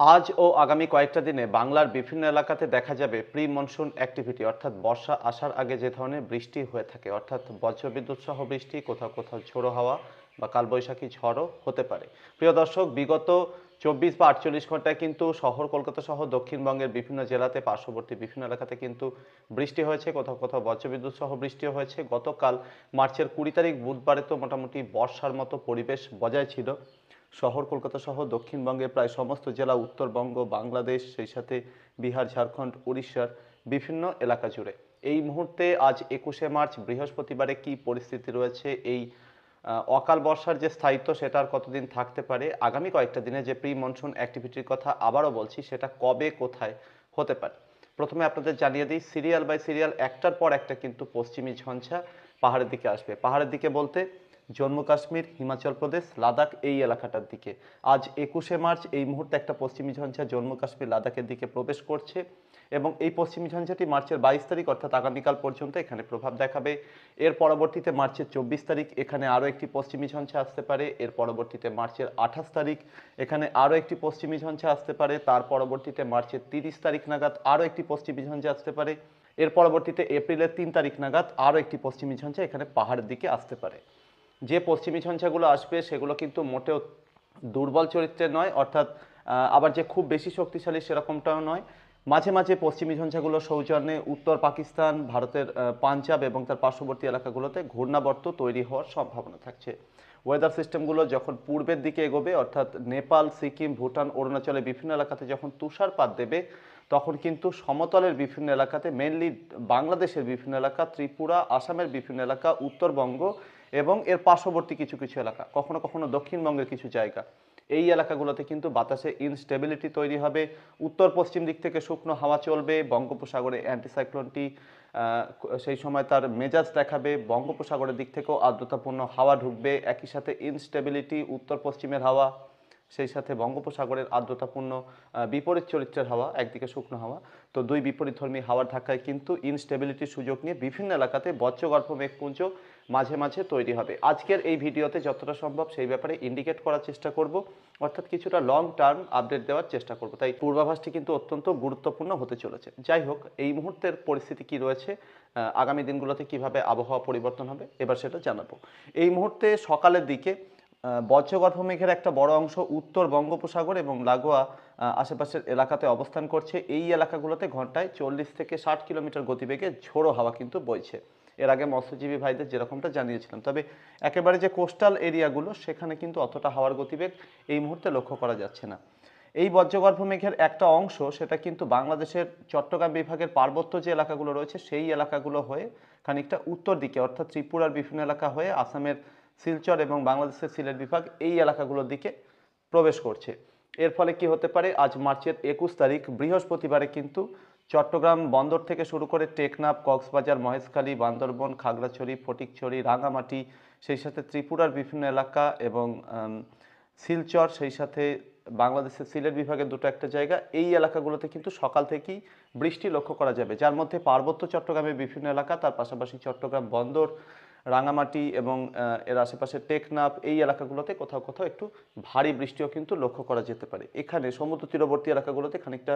আজ ও আগামী কয়েকটা দিনে বাংলার বিভিন্ন এলাকাতে দেখা যাবে প্রি মনসুন অ্যাক্টিভিটি অর্থাৎ বর্ষা আসার আগে যে ধরনের বৃষ্টি হয়ে থাকে, অর্থাৎ বজ্রবিদ্যুৎ সহ বৃষ্টি, কোথাও কোথাও ঝোড়ো হাওয়া বা কালবৈশাখী ঝড়ও হতে পারে। প্রিয় দর্শক, বিগত চব্বিশ বা আটচল্লিশ ঘন্টায় কিন্তু শহর কলকাতা সহ দক্ষিণবঙ্গের বিভিন্ন জেলাতে পার্শ্ববর্তী বিভিন্ন এলাকাতে কিন্তু বৃষ্টি হয়েছে, কোথাও কোথাও বজ্রবিদ্যুৎ সহ বৃষ্টিও হয়েছে। গতকাল মার্চের কুড়ি তারিখ বুধবারে তো মোটামুটি বর্ষার মতো পরিবেশ বজায় ছিল। শহর, কলকাতা সহ দক্ষিণবঙ্গের প্রায় সমস্ত জেলা, উত্তরবঙ্গ, বাংলাদেশ, সেই সাথে বিহার, ঝাড়খণ্ড, উড়িষ্যার বিভিন্ন এলাকা জুড়ে। এই মুহূর্তে আজ একুশে মার্চ, বৃহস্পতিবারে কি পরিস্থিতি রয়েছে? এই অকাল বর্ষার যে স্থায়িত্ব, সেটা আর কতদিন থাকতে পারে? আগামী কয়েকটা দিনে যে প্রি মনসুন অ্যাক্টিভিটির কথা আবারও বলছি, সেটা কবে, কোথায় হতে পারে? প্রথমে আপনাদের জানিয়ে দিই, সিরিয়াল বাই সিরিয়াল, একটার পর একটা কিন্তু পশ্চিমী ঝঞ্ঝা পাহাড়ের দিকে আসবে। পাহাড়ের দিকে বলতে জম্মু কাশ্মীর, হিমাচল প্রদেশ, লাদাখ এই এলাকাটার দিকে। আজ একুশে মার্চ, এই মুহূর্তে একটা পশ্চিমী ঝঞ্ঝা জম্মু কাশ্মীর, লাদাখের দিকে প্রবেশ করছে এবং এই পশ্চিমী ঝঞ্ঝাটি মার্চের বাইশ তারিখ, অর্থাৎ আগামীকাল পর্যন্ত এখানে প্রভাব দেখাবে। এর পরবর্তীতে মার্চের চব্বিশ তারিখ, এখানে আরও একটি পশ্চিমী ঝঞ্ঝা আসতে পারে। এর পরবর্তীতে মার্চের আঠাশ তারিখ, এখানে আরও একটি পশ্চিমী ঝঞ্ঝা আসতে পারে। তার পরবর্তীতে মার্চের তিরিশ তারিখ নাগাদ আরও একটি পশ্চিমী ঝঞ্ঝা আসতে পারে। এর পরবর্তীতে এপ্রিলের তিন তারিখ নাগাদ আরও একটি পশ্চিমী ঝঞ্ঝা এখানে পাহাড়ের দিকে আসতে পারে। যে পশ্চিমী ঝঞ্ঝাগুলো আসবে, সেগুলো কিন্তু মোটেও দুর্বল চরিত্রের নয়, অর্থাৎ আবার যে খুব বেশি শক্তিশালী সেরকমটাও নয়। মাঝে মাঝে পশ্চিমী ঝঞ্ঝাগুলো সৌজন্যে উত্তর পাকিস্তান, ভারতের পাঞ্জাব এবং তার পার্শ্ববর্তী এলাকাগুলোতে ঘূর্ণাবর্ত তৈরি হওয়ার সম্ভাবনা থাকছে। ওয়েদার সিস্টেমগুলো যখন পূর্বের দিকে এগোবে, অর্থাৎ নেপাল, সিকিম, ভুটান, অরুণাচলের বিভিন্ন এলাকাতে যখন তুষারপাত দেবে, তখন কিন্তু সমতলের বিভিন্ন এলাকাতে মেনলি বাংলাদেশের বিভিন্ন এলাকা, ত্রিপুরা, আসামের বিভিন্ন এলাকা, উত্তরবঙ্গ এবং এর পার্শ্ববর্তী কিছু কিছু এলাকা, কখনো কখনো দক্ষিণবঙ্গের কিছু জায়গা। এই এলাকাগুলোতে কিন্তু বাতাসে ইনস্টেবিলিটি তৈরি হবে। উত্তর পশ্চিম দিক থেকে শুকনো হাওয়া চলবে, বঙ্গোপসাগরে অ্যান্টিসাইক্লোনটি সেই সময় তার মেজাজ দেখাবে। বঙ্গোপসাগরের দিক থেকেও আর্দ্রতাপূর্ণ হাওয়া ঢুকবে। একই সাথে ইনস্টেবিলিটি উত্তর পশ্চিমের হাওয়া, সেই সাথে বঙ্গোপসাগরের আর্দ্রতাপূর্ণ বিপরীত চরিত্রের হাওয়া, একদিকে শুকনো হাওয়া। তো দুই বিপরীতধর্মী হাওয়ার ধাক্কায় কিন্তু ইনস্টেবিলিটির সুযোগ নিয়ে বিভিন্ন এলাকাতে বজ্রগর্ভ মেঘপুঞ্জ মাঝে মাঝে তৈরি হবে। আজকের এই ভিডিওতে যতটা সম্ভব সেই ব্যাপারে ইন্ডিকেট করার চেষ্টা করব, অর্থাৎ কিছুটা লং টার্ম আপডেট দেওয়ার চেষ্টা করব। তাই পূর্বাভাসটি কিন্তু অত্যন্ত গুরুত্বপূর্ণ হতে চলেছে। যাই হোক, এই মুহূর্তের পরিস্থিতি কি রয়েছে আগামী দিনগুলোতে কীভাবে আবহাওয়া পরিবর্তন হবে, এবার সেটা জানাব। এই মুহূর্তে সকালের দিকে বজ্রগর্ভ মেঘের একটা বড় অংশ উত্তর বঙ্গোপসাগর এবং লাগোয়া আশেপাশের এলাকাতে অবস্থান করছে। এই এলাকাগুলোতে ঘন্টায় চল্লিশ থেকে ষাট কিলোমিটার গতিবেগে ঝোড়ো হাওয়া কিন্তু বইছে। এর আগে মৎস্যজীবী ভাইদের যেরকমটা জানিয়েছিলাম, তবে একেবারে যে কোস্টাল এরিয়াগুলো, সেখানে কিন্তু অতটা হাওয়ার গতিবেগ এই মুহূর্তে লক্ষ্য করা যাচ্ছে না। এই বজ্রগর্ভ মেঘের একটা অংশ, সেটা কিন্তু বাংলাদেশের চট্টগ্রাম বিভাগের পার্বত্য যে এলাকাগুলো রয়েছে, সেই এলাকাগুলো হয়ে খানিকটা উত্তর দিকে, অর্থাৎ ত্রিপুরার বিভিন্ন এলাকা হয়ে আসামের শিলচর এবং বাংলাদেশের সিলেট বিভাগ এই এলাকাগুলোর দিকে প্রবেশ করছে। এর ফলে কি হতে পারে? আজ মার্চের একুশ তারিখ, বৃহস্পতিবারে কিন্তু চট্টগ্রাম বন্দর থেকে শুরু করে টেকনাফ, কক্সবাজার, মহেশখালী, বান্দরবন, খাগড়াছড়ি, ফটিকছড়ি, রাঙামাটি, সেই সাথে ত্রিপুরার বিভিন্ন এলাকা এবং শিলচর, সেই সাথে বাংলাদেশের সিলেট বিভাগের দুটো একটা জায়গা। এই এলাকাগুলোতে কিন্তু সকাল থেকেই বৃষ্টি লক্ষ্য করা যাবে। যার মধ্যে পার্বত্য চট্টগ্রামের বিভিন্ন এলাকা, তার পাশাপাশি চট্টগ্রাম বন্দর রাঙামাটি এবং এর আশেপাশে টেকনাফ এই এলাকাগুলোতে কোথাও কোথাও একটু ভারী বৃষ্টিও কিন্তু লক্ষ্য করা যেতে পারে। এখানে সমুদ্র তীরবর্তী এলাকাগুলোতে খানিকটা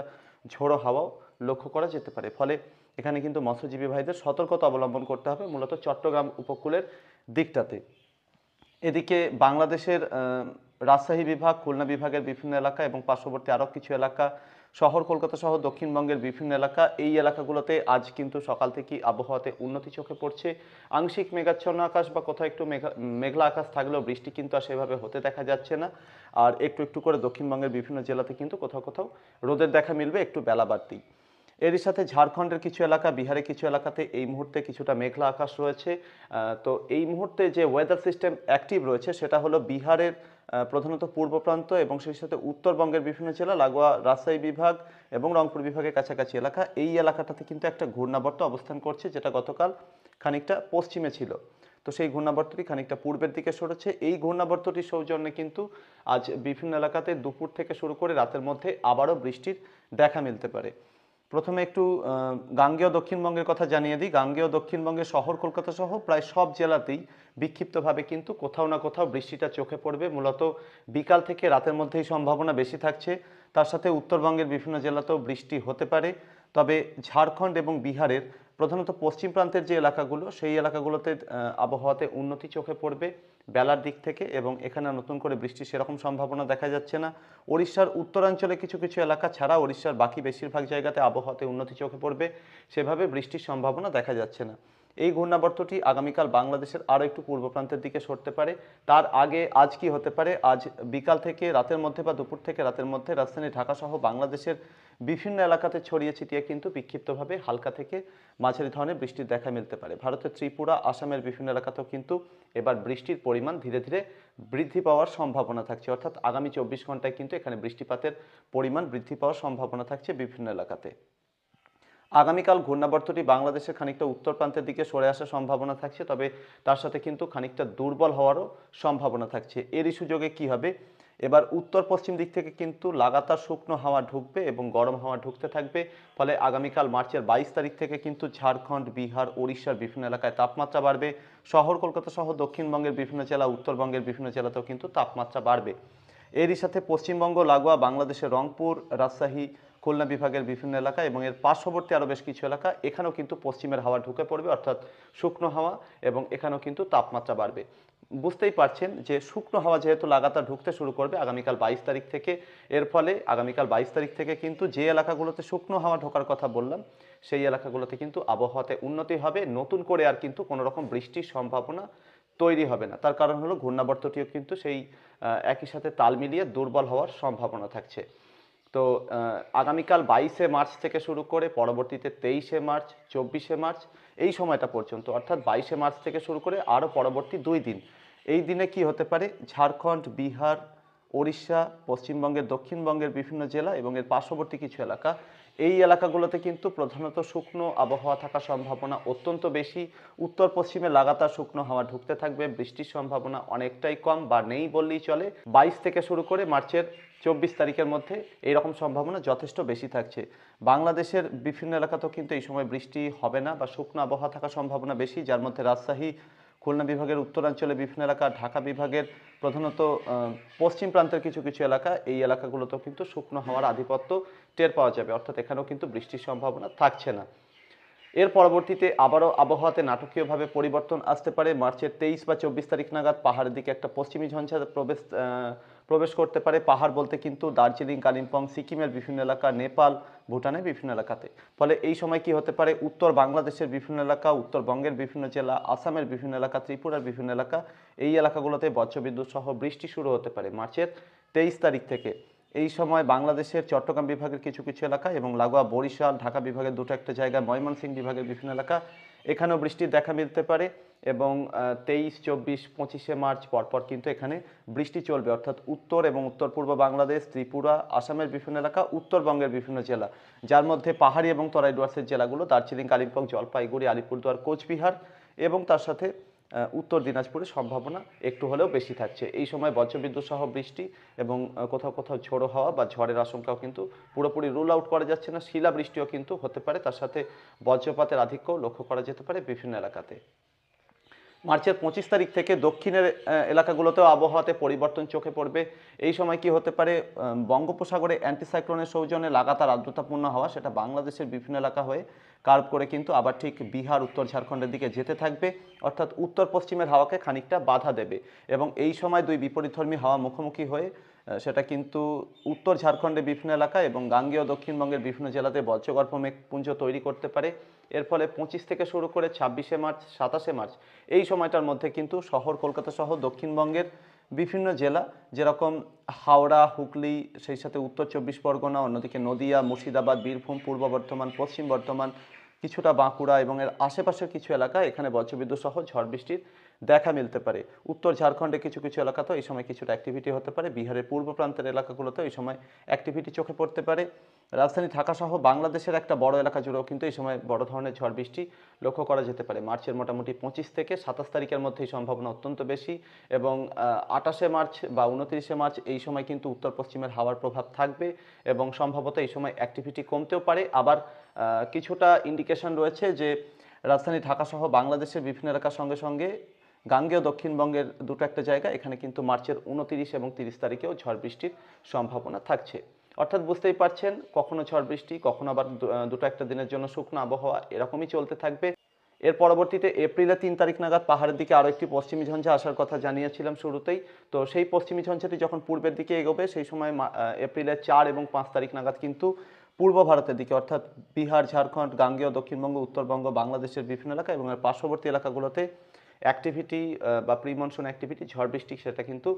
ঝোড়ো হাওয়াও লক্ষ্য করা যেতে পারে। ফলে এখানে কিন্তু মৎস্যজীবী ভাইদের সতর্কতা অবলম্বন করতে হবে মূলত চট্টগ্রাম উপকূলের দিকটাতে। এদিকে বাংলাদেশের রাজশাহী বিভাগ, খুলনা বিভাগের বিভিন্ন এলাকা এবং পার্শ্ববর্তী আরও কিছু এলাকা শহর, কলকাতা সহ দক্ষিণবঙ্গের বিভিন্ন এলাকা। এই এলাকাগুলোতে আজ কিন্তু সকাল থেকেই আবহাওয়াতে উন্নতি চোখে পড়ছে। আংশিক মেঘাচ্ছন্ন আকাশ বা কোথাও একটু মেঘা, মেঘলা আকাশ থাকলেও বৃষ্টি কিন্তু আর সেভাবে হতে দেখা যাচ্ছে না। আর একটু একটু করে দক্ষিণবঙ্গের বিভিন্ন জেলাতে কিন্তু কোথাও কোথাও রোদের দেখা মিলবে, একটু বেলা বাড়তেই এরই সাথে ঝাড়খণ্ডের কিছু এলাকা, বিহারের কিছু এলাকাতে এই মুহূর্তে কিছুটা মেঘলা আকাশ রয়েছে। তো এই মুহূর্তে যে ওয়েদার সিস্টেম অ্যাক্টিভ রয়েছে, সেটা হলো বিহারের প্রধানত পূর্ব প্রান্ত এবং সেই সাথে উত্তরবঙ্গের বিভিন্ন জেলা, লাগোয়া, রাজশাহী বিভাগ এবং রংপুর বিভাগের কাছাকাছি এলাকা, এই এলাকাটাতে কিন্তু একটা ঘূর্ণাবর্ত অবস্থান করছে, যেটা গতকাল খানিকটা পশ্চিমে ছিল। তো সেই ঘূর্ণাবর্তটি খানিকটা পূর্বের দিকে সরেছে। এই ঘূর্ণাবর্তটির সৌজন্যে কিন্তু আজ বিভিন্ন এলাকাতে দুপুর থেকে শুরু করে রাতের মধ্যে আবারও বৃষ্টির দেখা মিলতে পারে। প্রথমে একটু গাঙ্গেয় দক্ষিণবঙ্গের কথা জানিয়ে দিই। গাঙ্গেয় দক্ষিণবঙ্গের শহর কলকাতা সহ প্রায় সব জেলাতেই বিক্ষিপ্তভাবে কিন্তু কোথাও না কোথাও বৃষ্টিটা চোখে পড়বে। মূলত বিকাল থেকে রাতের মধ্যেই সম্ভাবনা বেশি থাকছে। তার সাথে উত্তরবঙ্গের বিভিন্ন জেলাতেও বৃষ্টি হতে পারে। তবে ঝাড়খণ্ড এবং বিহারের প্রধানত পশ্চিম প্রান্তের যে এলাকাগুলো, সেই এলাকাগুলোতে আবহাওয়াতে উন্নতি চোখে পড়বে। বেলার দিক থেকে এবং এখানে নতুন করে বৃষ্টির সেরকম সম্ভাবনা দেখা যাচ্ছে না। ওড়িশার উত্তরাঞ্চলে কিছু কিছু এলাকা ছাড়া ওড়িশার বাকি বেশিরভাগ জায়গাতে আবহাওয়াতে উন্নতি চোখে পড়বে, সেভাবে বৃষ্টির সম্ভাবনা দেখা যাচ্ছে না। এই ঘূর্ণাবর্তটি আগামীকাল বাংলাদেশের আরও একটু পূর্ব প্রান্তের দিকে সরতে পারে। তার আগে আজ কি হতে পারে? আজ বিকাল থেকে রাতের মধ্যে বা দুপুর থেকে রাতের মধ্যে রাজধানী ঢাকা সহ বাংলাদেশের বিভিন্ন এলাকাতে ছড়িয়ে ছিটিয়ে কিন্তু বিক্ষিপ্তভাবে হালকা থেকে মাঝারি ধরনের বৃষ্টির দেখা মিলতে পারে। ভারতের ত্রিপুরা, আসামের বিভিন্ন এলাকাতেও কিন্তু এবার বৃষ্টির পরিমাণ ধীরে ধীরে বৃদ্ধি পাওয়ার সম্ভাবনা থাকছে। অর্থাৎ আগামী চব্বিশ ঘন্টায় কিন্তু এখানে বৃষ্টিপাতের পরিমাণ বৃদ্ধি পাওয়ার সম্ভাবনা থাকছে বিভিন্ন এলাকাতে। আগামীকাল ঘূর্ণাবর্তটি বাংলাদেশের খানিকটা উত্তর প্রান্তের দিকে সরে আসার সম্ভাবনা থাকছে, তবে তার সাথে কিন্তু খানিকটা দুর্বল হওয়ারও সম্ভাবনা থাকছে। এরই সুযোগে কি হবে? এবার উত্তর পশ্চিম দিক থেকে কিন্তু লাগাতার শুকনো হাওয়া ঢুকবে এবং গরম হাওয়া ঢুকতে থাকবে। ফলে আগামীকাল মার্চের বাইশ তারিখ থেকে কিন্তু ঝাড়খণ্ড, বিহার, ওড়িশার বিভিন্ন এলাকায় তাপমাত্রা বাড়বে। শহর, কলকাতা সহ দক্ষিণবঙ্গের বিভিন্ন জেলা, উত্তরবঙ্গের বিভিন্ন জেলাতেও কিন্তু তাপমাত্রা বাড়বে। এরই সাথে পশ্চিমবঙ্গ, লাগোয়া, বাংলাদেশের রংপুর, রাজশাহী খুলনা বিভাগের বিভিন্ন এলাকা এবং এর পার্শ্ববর্তী আরও বেশ কিছু এলাকা, এখানেও কিন্তু পশ্চিমের হাওয়া ঢুকে পড়বে, অর্থাৎ শুকনো হাওয়া এবং এখানেও কিন্তু তাপমাত্রা বাড়বে। বুঝতেই পারছেন যে শুকনো হাওয়া যেহেতু লাগাতার ঢুকতে শুরু করবে আগামীকাল বাইশ তারিখ থেকে, এর ফলে আগামীকাল বাইশ তারিখ থেকে কিন্তু যে এলাকাগুলোতে শুকনো হাওয়া ঢোকার কথা বললাম, সেই এলাকাগুলোতে কিন্তু আবহাওয়াতে উন্নতি হবে। নতুন করে আর কিন্তু কোনো রকম বৃষ্টির সম্ভাবনা তৈরি হবে না। তার কারণ হলো ঘূর্ণাবর্তটিও কিন্তু সেই একই সাথে তাল মিলিয়ে দুর্বল হওয়ার সম্ভাবনা থাকছে। তো আগামীকাল বাইশে মার্চ থেকে শুরু করে পরবর্তীতে তেইশে মার্চ, চব্বিশে মার্চ, এই সময়টা পর্যন্ত, অর্থাৎ বাইশে মার্চ থেকে শুরু করে আরও পরবর্তী দুই দিন। এই দিনে কি হতে পারে? ঝাড়খণ্ড, বিহার, ওড়িশা, পশ্চিমবঙ্গের, দক্ষিণবঙ্গের বিভিন্ন জেলা এবং এর পার্শ্ববর্তী কিছু এলাকা এই এলাকাগুলোতে কিন্তু প্রধানত শুকনো আবহাওয়া থাকার সম্ভাবনা অত্যন্ত বেশি। উত্তর পশ্চিমে লাগাতার শুকনো হাওয়া ঢুকতে থাকবে। বৃষ্টির সম্ভাবনা অনেকটাই কম বা নেই বললেই চলে। বাইশ থেকে শুরু করে মার্চের চব্বিশ তারিখের মধ্যে এই রকম সম্ভাবনা যথেষ্ট বেশি থাকছে। বাংলাদেশের বিভিন্ন এলাকাতেও কিন্তু এই সময় বৃষ্টি হবে না বা শুকনো আবহাওয়া থাকার সম্ভাবনা বেশি। যার মধ্যে রাজশাহী খুলনা বিভাগের উত্তরাঞ্চলে বিভিন্ন এলাকা, ঢাকা বিভাগের প্রধানত পশ্চিম প্রান্তের কিছু কিছু এলাকা, এই এলাকাগুলোতেও কিন্তু শুকনো হওয়ার আধিপত্য টের পাওয়া যাবে। অর্থাৎ এখানেও কিন্তু বৃষ্টির সম্ভাবনা থাকছে না। এর পরবর্তীতে আবারও আবহাওয়াতে নাটকীয়ভাবে পরিবর্তন আসতে পারে। মার্চের তেইশ বা চব্বিশ তারিখ নাগাদ পাহাড়ের দিকে একটা পশ্চিমী ঝঞ্ঝা প্রবেশ প্রবেশ করতে পারে। পাহাড় বলতে কিন্তু দার্জিলিং, কালিম্পং, সিকিমের বিভিন্ন এলাকা, নেপাল, ভুটানের বিভিন্ন এলাকাতে। ফলে এই সময় কি হতে পারে? উত্তর বাংলাদেশের বিভিন্ন এলাকা, উত্তরবঙ্গের বিভিন্ন জেলা, আসামের বিভিন্ন এলাকা, ত্রিপুরার বিভিন্ন এলাকা, এই এলাকাগুলোতে বজ্রবিদ্যুৎ সহ বৃষ্টি শুরু হতে পারে মার্চের তেইশ তারিখ থেকে। এই সময় বাংলাদেশের চট্টগ্রাম বিভাগের কিছু কিছু এলাকা এবং লাগোয়া বরিশাল, ঢাকা বিভাগের দুটো একটা জায়গা, ময়মনসিংহ বিভাগের বিভিন্ন এলাকা, এখানেও বৃষ্টির দেখা মিলতে পারে এবং তেইশ, চব্বিশ, পঁচিশে মার্চ পরপর কিন্তু এখানে বৃষ্টি চলবে। অর্থাৎ উত্তর এবং উত্তর পূর্ব বাংলাদেশ, ত্রিপুরা, আসামের বিভিন্ন এলাকা, উত্তরবঙ্গের বিভিন্ন জেলা। যার মধ্যে পাহাড়ি এবং তরাই ডুয়ার্সের জেলাগুলো দার্জিলিং, কালিম্পং, জলপাইগুড়ি, আলিপুরদুয়ার, কোচবিহার এবং তার সাথে উত্তর দিনাজপুরের সম্ভাবনা একটু হলেও বেশি থাকছে। এই সময় বজ্রবিদ্যুৎ সহ বৃষ্টি এবং কোথাও কোথাও ঝোড়ো হাওয়া বা ঝড়ের আশঙ্কাও কিন্তু পুরোপুরি রুল আউট করা যাচ্ছে না। শিলা বৃষ্টিও কিন্তু হতে পারে। তার সাথে বজ্রপাতের আধিক্যও লক্ষ্য করা যেতে পারে বিভিন্ন এলাকাতে। মার্চের পঁচিশ তারিখ থেকে দক্ষিণের এলাকাগুলোতেও আবহাওয়াতে পরিবর্তন চোখে পড়বে। এই সময় কি হতে পারে? বঙ্গোপসাগরে অ্যান্টিসাইক্লোনের সৌজন্যে লাগাতার আর্দ্রতাপূর্ণ হওয়া, সেটা বাংলাদেশের বিভিন্ন এলাকা হয়ে কার্ভ করে কিন্তু আবার ঠিক বিহার, উত্তর ঝাড়খণ্ডের দিকে যেতে থাকবে, অর্থাৎ উত্তর পশ্চিমের হাওয়াকে খানিকটা বাধা দেবে। এবং এই সময় দুই বিপরীতধর্মী হাওয়া মুখোমুখি হয়ে সেটা কিন্তু উত্তর ঝাড়খণ্ডের বিভিন্ন এলাকা এবং গাঙ্গেয় দক্ষিণবঙ্গের বিভিন্ন জেলাতে বজ্রগর্ভ মেঘপুঞ্জ তৈরি করতে পারে। এর ফলে পঁচিশ থেকে শুরু করে ছাব্বিশে মার্চ, সাতাশে মার্চ, এই সময়টার মধ্যে কিন্তু শহর, কলকাতা সহ দক্ষিণবঙ্গের বিভিন্ন জেলা, যেরকম হাওড়া, হুগলি, সেই সাথে উত্তর চব্বিশ পরগনা, অন্যদিকে নদিয়া, মুর্শিদাবাদ, বীরভূম, পূর্ব বর্ধমান, পশ্চিম বর্ধমান, কিছুটা বাঁকুড়া এবং এর আশেপাশের কিছু এলাকা এখানে বজ্রবিদ্যুৎ সহ ঝড় বৃষ্টির দেখা মিলতে পারে। উত্তর ঝাড়খণ্ডে কিছু কিছু এলাকাতেও এই সময় কিছুটা অ্যাক্টিভিটি হতে পারে। বিহারের পূর্ব প্রান্তের এলাকাগুলোতেও এই সময় অ্যাক্টিভিটি চোখে পড়তে পারে। রাজধানী ঢাকা সহ বাংলাদেশের একটা বড় এলাকা জুড়েও কিন্তু এই সময় বড় ধরনের ঝড় বৃষ্টি লক্ষ্য করা যেতে পারে। মার্চের মোটামুটি পঁচিশ থেকে সাতাশ তারিখের মধ্যে এই সম্ভাবনা অত্যন্ত বেশি এবং আটাশে মার্চ বা উনত্রিশে মার্চ এই সময় কিন্তু উত্তর পশ্চিমের হাওয়ার প্রভাব থাকবে এবং সম্ভবত এই সময় অ্যাক্টিভিটি কমতেও পারে। আবার কিছুটা ইন্ডিকেশন রয়েছে যে রাজধানী ঢাকা সহ বাংলাদেশের বিভিন্ন এলাকার সঙ্গে সঙ্গে গাঙ্গেয় দক্ষিণবঙ্গের দুটো একটা জায়গা, এখানে কিন্তু মার্চের উনতিরিশ এবং তিরিশ তারিখেও ঝড় বৃষ্টির সম্ভাবনা থাকছে। অর্থাৎ বুঝতেই পারছেন, কখনো ঝড় বৃষ্টি, কখনো আবার দুটো একটা দিনের জন্য শুকনো আবহাওয়া, এরকমই চলতে থাকবে। এর পরবর্তীতে এপ্রিলের তিন তারিখ নাগাদ পাহাড়ের দিকে আরও একটি পশ্চিমী ঝঞ্ঝা আসার কথা জানিয়েছিলাম শুরুতেই। তো সেই পশ্চিমী ঝঞ্ঝাটি যখন পূর্বের দিকে এগোবে, সেই সময় এপ্রিলের চার এবং পাঁচ তারিখ নাগাদ কিন্তু পূর্ব ভারতের দিকে, অর্থাৎ বিহার, ঝাড়খণ্ড, গাঙ্গেয়, দক্ষিণবঙ্গ, উত্তরবঙ্গ, বাংলাদেশের বিভিন্ন এলাকা এবং এর পার্শ্ববর্তী এলাকাগুলোতে অ্যাক্টিভিটি বা প্রি মনসুন অ্যাক্টিভিটি ঝড় বৃষ্টি, সেটা কিন্তু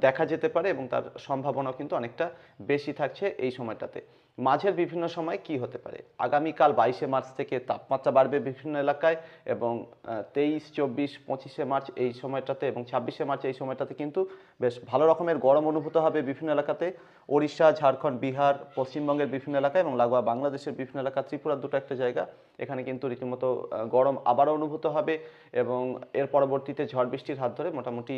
দেখা যেতে পারে এবং তার সম্ভাবনাও কিন্তু অনেকটা বেশি থাকছে এই সময়টাতে। মাঝের বিভিন্ন সময় কি হতে পারে? আগামীকাল বাইশে মার্চ থেকে তাপমাত্রা বাড়বে বিভিন্ন এলাকায় এবং তেইশ, চব্বিশ, পঁচিশে মার্চ এই সময়টাতে এবং ছাব্বিশে মার্চ এই সময়টাতে কিন্তু বেশ ভালো রকমের গরম অনুভূত হবে বিভিন্ন এলাকাতে। ওড়িশা, ঝাড়খণ্ড, বিহার, পশ্চিমবঙ্গের বিভিন্ন এলাকায় এবং লাগোয়া বাংলাদেশের বিভিন্ন এলাকা ত্রিপুরার দুটো একটা জায়গা। এখানে কিন্তু রীতিমতো গরম আবারও অনুভূত হবে এবং এর পরবর্তীতে ঝড় বৃষ্টির হাত ধরে মোটামুটি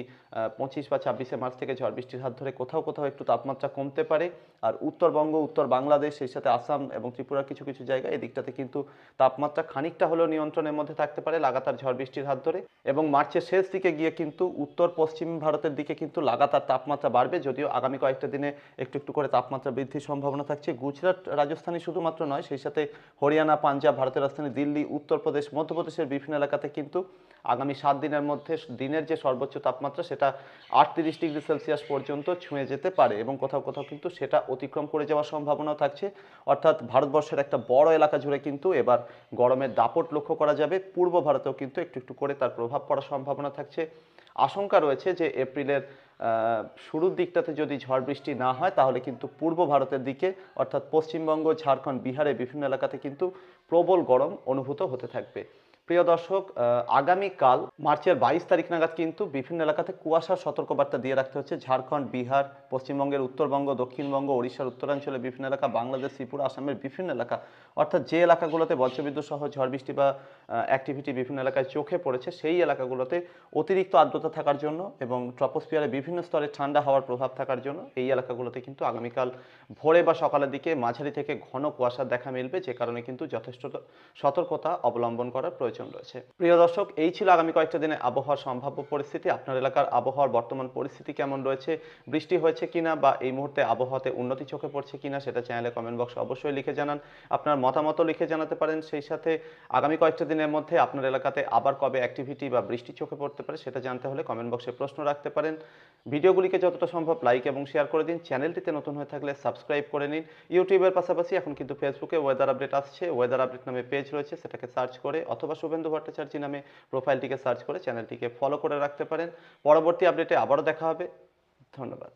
পঁচিশ বা ছাব্বিশে মার্চ থেকে ঝড় বৃষ্টির হাত ধরে কোথাও কোথাও একটু তাপমাত্রা কমতে পারে। আর উত্তরবঙ্গ, উত্তর বাংলাদেশ সেই সাথে আসাম এবং ত্রিপুরার কিছু কিছু জায়গা এই দিকটাতে কিন্তু তাপমাত্রা খানিকটা হলেও নিয়ন্ত্রণের মধ্যে থাকতে পারে লাগাতার ঝড় বৃষ্টির হাত ধরে এবং মার্চের শেষ দিকে গিয়ে কিন্তু উত্তর পশ্চিম ভারতের দিকে কিন্তু লাগাতার তাপমাত্রা বাড়বে, যদিও আগামী কয়েকটা দিনে একটু একটু করে তাপমাত্রা বৃদ্ধির সম্ভাবনা থাকছে। গুজরাট রাজস্থানী শুধুমাত্র নয়, সেই সাথে হরিয়ানা, পাঞ্জাব, ভারতের রাজধানী দিল্লি, উত্তরপ্রদেশ, মধ্যপ্রদেশের বিভিন্ন এলাকাতে কিন্তু আগামী সাত দিনের মধ্যে দিনের যে সর্বোচ্চ তাপমাত্রা সেটা আটত্রিশ ডিগ্রি সেলসিয়াস পর্যন্ত ছুঁয়ে যেতে পারে এবং কোথাও কোথাও কিন্তু সেটা অতিক্রম করে যাওয়ার সম্ভাবনাও থাকছে। অর্থাৎ ভারতবর্ষের একটা বড় এলাকা জুড়ে কিন্তু এবার গরমের দাপট লক্ষ্য করা যাবে। পূর্ব ভারতেও কিন্তু একটু একটু করে তার প্রভাব পড়ার সম্ভাবনা থাকছে। আশঙ্কা রয়েছে যে এপ্রিলের শুরুর দিকটাতে যদি ঝড় বৃষ্টি না হয়, তাহলে কিন্তু পূর্ব ভারতের দিকে, অর্থাৎ পশ্চিমবঙ্গ, ঝাড়খণ্ড বিহারে বিভিন্ন এলাকাতে কিন্তু প্রবল গরম অনুভূত হতে থাকবে। প্রিয় দর্শক আগামীকাল মার্চের বাইশ তারিখ নাগাদ কিন্তু বিভিন্ন এলাকাতে কুয়াশার সতর্কবার্তা দিয়ে রাখতে হচ্ছে। ঝাড়খণ্ড, বিহার, পশ্চিমবঙ্গের উত্তরবঙ্গ, দক্ষিণবঙ্গ, ওড়িশার উত্তরাঞ্চলের বিভিন্ন এলাকা, বাংলাদেশ, ত্রিপুরা, আসামের বিভিন্ন এলাকা। অর্থাৎ যে এলাকাগুলোতে বজ্রবিদ্যুৎ সহ ঝড় বৃষ্টি বা অ্যাক্টিভিটি বিভিন্ন এলাকায় চোখে পড়েছে, সেই এলাকাগুলোতে অতিরিক্ত আর্দ্রতা থাকার জন্য এবং ট্রপোস্ফিয়ারে বিভিন্ন স্তরে ঠান্ডা হওয়ার প্রভাব থাকার জন্য এই এলাকাগুলোতে কিন্তু আগামীকাল ভোরে বা সকালের দিকে মাঝারি থেকে ঘন কুয়াশার দেখা মিলবে, যে কারণে কিন্তু যথেষ্ট সতর্কতা অবলম্বন করার প্রয়োজন রয়েছে। প্রিয় দর্শক, এই ছিল আগামী কয়েকটা দিনে আবহাওয়ার সম্ভাব্য পরিস্থিতি। আপনার এলাকার আবহাওয়ার বর্তমান পরিস্থিতি কেমন রয়েছে, বৃষ্টি হয়েছে কিনা বা এই মুহূর্তে আবহাওয়াতে উন্নতি চোখে পড়ছে কিনা সেটা চ্যানেলে কমেন্ট বক্সে অবশ্যই লিখে জানান। আপনার মতামতও লিখে জানাতে পারেন। সেই সাথে আগামী কয়েকটা দিনের মধ্যে আপনার এলাকাতে আবার কবে অ্যাক্টিভিটি বা বৃষ্টি চোখে পড়তে পারে সেটা জানতে হলে কমেন্ট বক্সে প্রশ্ন রাখতে পারেন। ভিডিওগুলিকে যতটা সম্ভব লাইক এবং শেয়ার করে দিন। চ্যানেলটিতে নতুন হয়ে থাকলে সাবস্ক্রাইব করে নিন। ইউটিউবের পাশাপাশি এখন কিন্তু ফেসবুকে ওয়েদার আপডেট আসছে। ওয়েদার আপডেট নামে পেজ রয়েছে, সেটাকে সার্চ করে অথবা শুভেন্দু ভট্টাচার্য নামে প্রোফাইলটিকে সার্চ করে চ্যানেলটিকে ফলো করে রাখতে পারেন। পরবর্তী আপডেটে আবারও দেখা হবে। ধন্যবাদ।